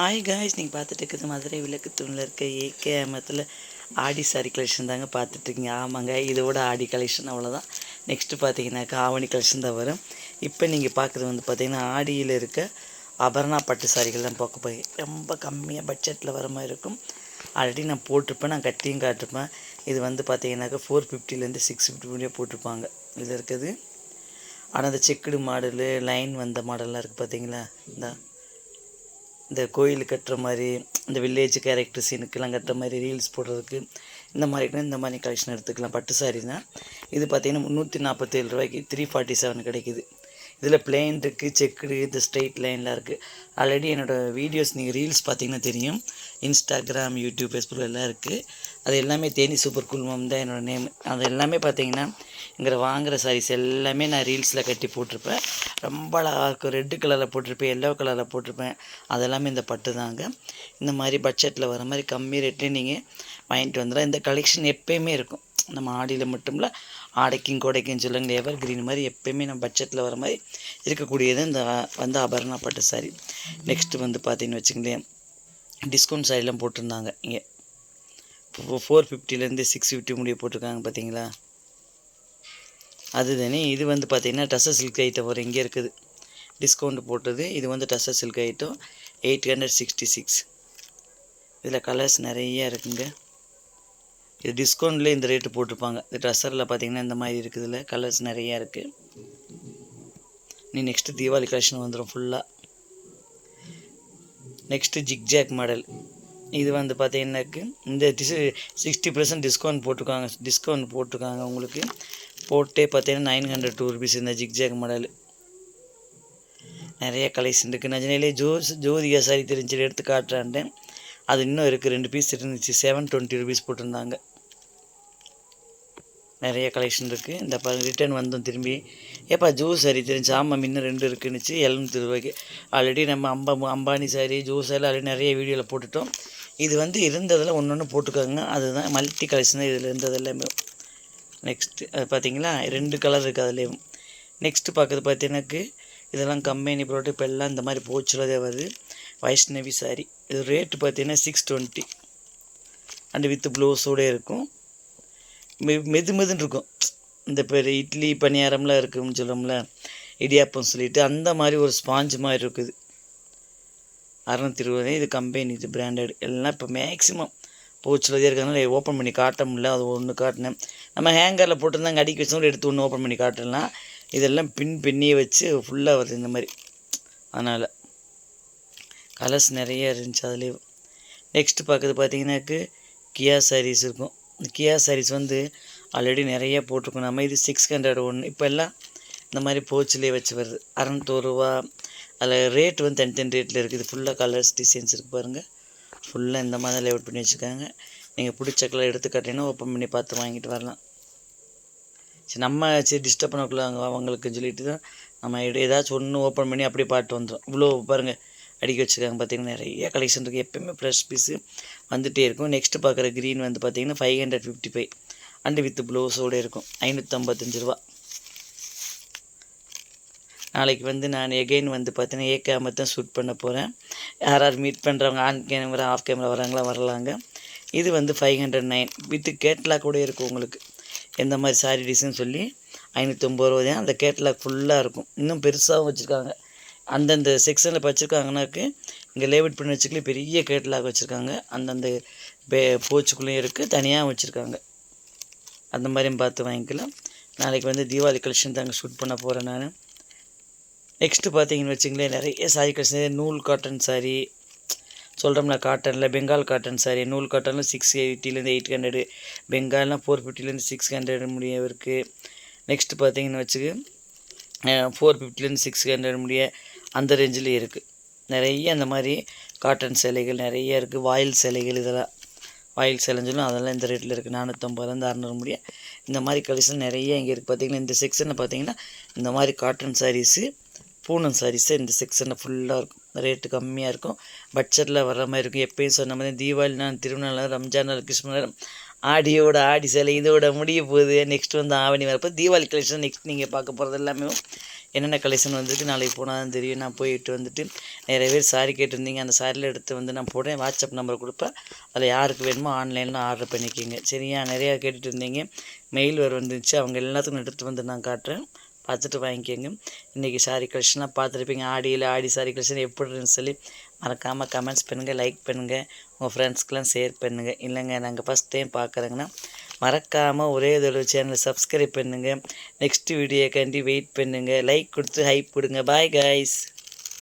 ஆய் காய்ஸ் நீங்கள் பார்த்துட்டு இருக்கிறது மதுரை விளக்கு தூணில் இருக்க ஏகே மத்தில் ஆடி சாரி கலெக்ஷன் தாங்க பார்த்துட்ருக்கீங்க ஆமாங்க இதோட ஆடி கலெக்ஷன் அவ்வளோதான் நெக்ஸ்ட்டு பார்த்தீங்கன்னாக்கா ஆவணி கலெக்ஷன் தான் வரும். இப்போ நீங்கள் பார்க்குறது வந்து பார்த்திங்கன்னா ஆடியில் இருக்க அபர்ணா பட்டு சாரிகள் தான் பார்க்க போய் ரொம்ப கம்மியாக பட்ஜெட்டில் வர மாதிரி இருக்கும். ஆல்ரெடி நான் போட்டிருப்பேன் நான் கட்டியும் காட்டிருப்பேன். இது வந்து பார்த்தீங்கன்னாக்கா ஃபோர் ஃபிஃப்டிலேருந்து சிக்ஸ் ஃபிஃப்டி முடிய போட்டிருப்பாங்க. இதில் இருக்குது. ஆனால் அந்த செக்குடு மாடலு லைன் வந்த மாடல்லாம் இருக்குது பார்த்தீங்களா? இந்த. இந்த கோயில் கட்டுற மாதிரி இந்த வில்லேஜ் கேரக்டர் சீனுக்கெல்லாம் கட்டுற மாதிரி ரீல்ஸ் போடுறதுக்கு இந்த மாதிரி இந்த மாதிரி கலெக்ஷன் எடுத்துக்கலாம். பட்டு சாரி தான். இது பார்த்தீங்கன்னா முந்நூற்றி நாற்பத்தேழு ரூபாய்க்கு த்ரீ ஃபார்ட்டி செவன் கிடைக்குது. இதில் பிளெயின் இருக்குது செக்குடு இந்த ஸ்ட்ரெயிட் லைன்லாம் இருக்குது ஆல்ரெடி என்னோடய வீடியோஸ் நீங்கள் ரீல்ஸ் பார்த்தீங்கன்னா தெரியும். இன்ஸ்டாகிராம் யூடியூப் ஃபேஸ்புக் எல்லாம் இருக்குது அது எல்லாமே தேனி சூப்பர் குழுமம் தான் என்னோடய நேம் அது எல்லாமே பார்த்தீங்கன்னா இங்கே வாங்குகிற சாரீஸ் எல்லாமே நான் ரீல்ஸில் கட்டி போட்டிருப்பேன். ரொம்ப அழகாக இருக்கும். ரெட்டு கலரில் போட்டிருப்பேன் எல்லோ கலரில் போட்டிருப்பேன். அதெல்லாமே இந்த பட்டு தாங்க. இந்த மாதிரி பட்ஜெட்டில் வர மாதிரி கம்மி ரேட்லேயே நீங்கள் வாங்கிட்டு வந்துடலாம். இந்த கலெக்ஷன் எப்போயுமே இருக்கும். நம்ம ஆடியில் மட்டும் இல்லை ஆடைக்கும் கோடைக்கும் சொல்லுங்கள் எவர் கிரீன் மாதிரி எப்போயுமே நம்ம பட்ஜெட்டில் வர மாதிரி இருக்கக்கூடியது இந்த வந்து அபர்ணா பட்டு சாரி நெக்ஸ்ட்டு வந்து பார்த்தீங்கன்னு வச்சுங்களேன் டிஸ்கவுண்ட் சாரிலாம் போட்டிருந்தாங்க இங்கே. ஃபோர் ஃபிஃப்டிலேருந்து சிக்ஸ் ஃபிஃப்டி முடிய போட்டிருக்காங்க பார்த்தீங்களா? அதுதானே இது வந்து பார்த்தீங்கன்னா டசர் சில்க் ஐட்டம் வரும் இங்கே இருக்குது. டிஸ்கவுண்ட் போட்டது இது வந்து tussar silk item eight hundred sixty six இதில் கலர்ஸ் நிறைய இருக்குங்க. இது டிஸ்கவுண்ட்லேயே இந்த ரேட்டு போட்டிருப்பாங்க. இந்த ட்ரெஸ்ஸரில் பார்த்தீங்கன்னா இந்த மாதிரி இருக்குதுல கலர்ஸ் நிறையா இருக்குது நீ நெக்ஸ்ட்டு தீபாவளி கலெக்ஷன் வந்துடும் ஃபுல்லாக நெக்ஸ்ட்டு ஜிக்ஜாக் மாடல் இது வந்து பார்த்தீங்கன்னாக்கு இந்த டிஸ் சிக்ஸ்டி பர்சன்ட் டிஸ்கவுண்ட் போட்டிருக்காங்க. டிஸ்கவுண்ட் போட்டிருக்காங்க உங்களுக்கு. போட்டே பார்த்தீங்கன்னா நைன் ஹண்ட்ரட் டூ ருபீஸ் இந்த ஜிக்ஜாக் மாடல் நிறைய கலெக்ஷன் இருக்குது நஜனையிலே ஜோஸ் ஜோதிகா சாரி தெரிஞ்சு எடுத்து காட்டுறான்ட்டேன். அது இன்னும் இருக்குது ரெண்டு பீஸ் இருந்துச்சு. செவன் டுவெண்ட்டி ருபீஸ் போட்டிருந்தாங்க. நிறைய கலெக்ஷன் இருக்குது இந்த ப ரிட்டர்ன் வந்தோம் திரும்பி. ஏப்பா ஜூஸ் சாரி தெரிஞ்சு. ஆமாம் இன்னும் ரெண்டு இருக்குன்னுச்சு. எழுநூற்றி ரூபாய்க்கு ஆல்ரெடி நம்ம அம்பா அம்பானி சாரி ஜூஸ் சாரி ஆல்ரெடி நிறைய வீடியோவில் போட்டுட்டோம். இது வந்து இருந்ததில் ஒன்று ஒன்று போட்டுக்கோங்க. அதுதான் மல்டி கலெக்ஷன் இதில் இருந்தது எல்லாமே. நெக்ஸ்ட்டு அது பார்த்தீங்களா ரெண்டு கலர் இருக்குது அதுலேயும். நெக்ஸ்ட்டு பார்க்குறது பார்த்தீங்கன்னாக்கு இதெல்லாம் கம்பெனி ப்ராடக்ட் இப்போ எல்லாம் இந்த மாதிரி போச்சுள்ளதே வருது. வைஷ்ணவி சாரி இது ரேட்டு பார்த்தீங்கன்னா சிக்ஸ் டுவெண்ட்டி அண்டு வித் ப்ளவுஸோடு இருக்கும். மெ மெது மெதுன்னு இருக்கும். இந்த பேர் இட்லி பணியாரம்லாம் இருக்குதுன்னு சொல்லோம்ல இடியாப்பம் சொல்லிட்டு அந்த மாதிரி ஒரு ஸ்பாஞ்ச் மாதிரி இருக்குது. அறநூற்றி இருபது இது கம்பெனி இது பிராண்டட் எல்லாம் இப்போ மேக்ஸிமம் போச்சுலதே இருக்கிறதுனால ஓப்பன் பண்ணி காட்ட முடியல அது ஒன்று காட்டினேன். நம்ம ஹேங்கரில் போட்டிருந்தாங்க அடிக்க வச்சவங்க எடுத்து ஒன்று ஓப்பன் பண்ணி காட்டலாம். இதெல்லாம் பின் பின்னியே வச்சு ஃபுல்லாக வருது இந்த மாதிரி. அதனால் கலர்ஸ் நிறைய இருந்துச்சு அதுலேயும். நெக்ஸ்ட்டு பார்க்குறது பார்த்தீங்கன்னாக்கு கியா சாரீஸ் இருக்கும். இந்த கியா சாரீஸ் வந்து ஆல்ரெடி நிறைய போட்டிருக்கோம். நம்ம இது சிக்ஸ் ஹண்ட்ரட் ஒன்று இப்போ எல்லாம் இந்த மாதிரி போச்சிலே வச்சு வருது. அறநூத்தோரு ரூபா அதில் ரேட் வந்து தனித்தனி ரேட்டில் இருக்குது. ஃபுல்லாக கலர்ஸ் டிசைன்ஸ் இருக்குது பாருங்கள் ஃபுல்லாக இந்த மாதிரி லேஅவுட் பண்ணி வச்சுருக்காங்க. நீங்கள் பிடிச்ச கலர் எடுத்து காட்டினா ஓப்பன் பண்ணி பார்த்து வாங்கிட்டு வரலாம். சரி நம்ம சரி டிஸ்டர்ப் பண்ணக்குள்ள அவங்க அவங்களுக்கு சொல்லிட்டு தான் நம்ம எடு- ஏதாச்சும் ஒன்று ஓப்பன் பண்ணி அப்படியே பாட்டு வந்துடும் இவ்வளோ பாருங்கள் அடிக்க வச்சுருக்காங்க பார்த்தீங்கன்னா நிறைய கலெக்ஷன் இருக்குது எப்பயுமே ஃப்ரெஷ் பீஸு வந்துகிட்டே இருக்கும். நெக்ஸ்ட்டு பார்க்குற க்ரீன் வந்து பார்த்தீங்கன்னா five hundred fifty five and with ப்ளவுஸோடு இருக்கும். ஐநூற்றம்பத்தஞ்சு ரூபா. நாளைக்கு வந்து நான் எகெயின் வந்து பார்த்தீங்கன்னா ஏ கேமரா தான் ஷூட் பண்ண போகிறேன் யார் யார் மீட் பண்ணுறவங்க ஆன் கேமரா ஆஃப் கேமரா வராங்களா வரலாங்க. இது வந்து five hundred nine with catalogue கூட இருக்கும் உங்களுக்கு. எந்த மாதிரி சாரி டிசைன் சொல்லி ஐநூற்றம்பது ரூபா தான். அந்த கேட்லாக் ஃபுல்லாக இருக்கும். இன்னும் பெருசாகவும் வச்சுருக்காங்க. அந்தந்த செக்ஷனில் வச்சுருக்காங்கனாக்கு இங்கே லேவிட் பண்ணி வச்சுக்கல பெரிய கேட்லாக் வச்சுருக்காங்க. அந்தந்த பே போச்சுக்குள்ளேயும் இருக்குது தனியாக வச்சுருக்காங்க. அந்த மாதிரியும் பார்த்து வாங்கிக்கலாம். நாளைக்கு வந்து தீபாவளி கலெக்ஷன் தாங்க ஷூட் பண்ண போகிறேன் நான். நெக்ஸ்ட்டு பார்த்தீங்கன்னு வச்சுங்களேன் நிறைய சாரி கலெக்ஷன் நூல் காட்டன் சாரி சொல்கிறோம்ல காட்டனில் பெங்கால் காட்டன் சாரி நூல் காட்டனில் சிக்ஸ் எயிட்டிலேருந்து எயிட் ஹண்ட்ரடு பெங்கால்லாம் ஃபோர் ஃபிஃப்டிலேருந்து சிக்ஸ் ஹண்ட்ரட் முடிய இருக்குது நெக்ஸ்ட்டு பார்த்தீங்கன்னு வச்சுக்க ஃபோர் ஃபிஃப்டிலேருந்து சிக்ஸ் ஹண்ட்ரட் முடிய அந்த ரேஞ்சில் இருக்குது நிறைய அந்த மாதிரி காட்டன் சேலைகள் நிறைய இருக்குது வாயில் சேலைகள் இதெல்லாம் வாயில் சேலைன்னு அதெல்லாம் இந்த ரேட்டில் இருக்குது நானூற்றம்பதுலேருந்து அறநூறு முடிய இந்த மாதிரி கலெக்ஷன் நிறைய இங்கே இருக்குது பார்த்தீங்கன்னா இந்த செக்ஷனில் பார்த்தீங்கன்னா இந்த மாதிரி காட்டன் சாரீஸு பூனம் சாரீஸு இந்த செக்ஷனில் ஃபுல்லாக இருக்கும். ரேட்டு கம்மியாக இருக்கும். பட்ஜெட்டில் வர மாதிரி இருக்கும். எப்பயும் சொன்ன மாதிரி தீபாவளினா திருநாள் ரம்ஜான் கிருஷ்ணர் ஆடியோட ஆடி சேலை இதோட முடிய போகுது. நெக்ஸ்ட் வந்து ஆவணி வரப்போ தீபாவளி கலெக்ஷன் நெக்ஸ்ட் நீங்கள் பார்க்க போகிறது எல்லாமே. என்னென்ன கலெக்ஷன் வந்துருக்கு? நாளைக்கு போனால் தான் தெரியும். நான் போயிட்டு வந்துட்டு நிறைய பேர் சாரி கேட்டிருந்தீங்க. அந்த சாரியில் எடுத்து வந்து நான் போடுறேன். வாட்ஸ்அப் நம்பர் கொடுப்பேன். அதில் யாருக்கு வேணுமோ ஆன்லைனில் ஆர்டர் பண்ணிக்கோங்க. சரியா? நிறையா கேட்டுட்டு இருந்தீங்க. மெயில் வர வந்துச்சு அவங்க எல்லாத்துக்கும் எடுத்து வந்து நான் காட்டுறேன். பார்த்துட்டு வாங்கிக்கோங்க. இன்றைக்கி சாரி கலெக்ஷனாக பார்த்துருப்பீங்க. ஆடியில் ஆடி சாரி கலெக்ஷன் எப்படி சொல்லி மறக்காமல் கமெண்ட்ஸ் பண்ணுங்கள் லைக் பண்ணுங்கள் உங்கள் ஃப்ரெண்ட்ஸ்க்கெலாம் ஷேர் பண்ணுங்கள் இல்லைங்க நாங்கள் ஃபஸ்ட் டைம் பார்க்குறேங்கன்னா மறக்காமல் ஒரே தடவை சேனலை சப்ஸ்கிரைப் பண்ணுங்கள் நெக்ஸ்ட் வீடியோக்காண்டி வெயிட் பண்ணுங்கள் லைக் கொடுத்து ஹைப் கொடுங்க. Bye guys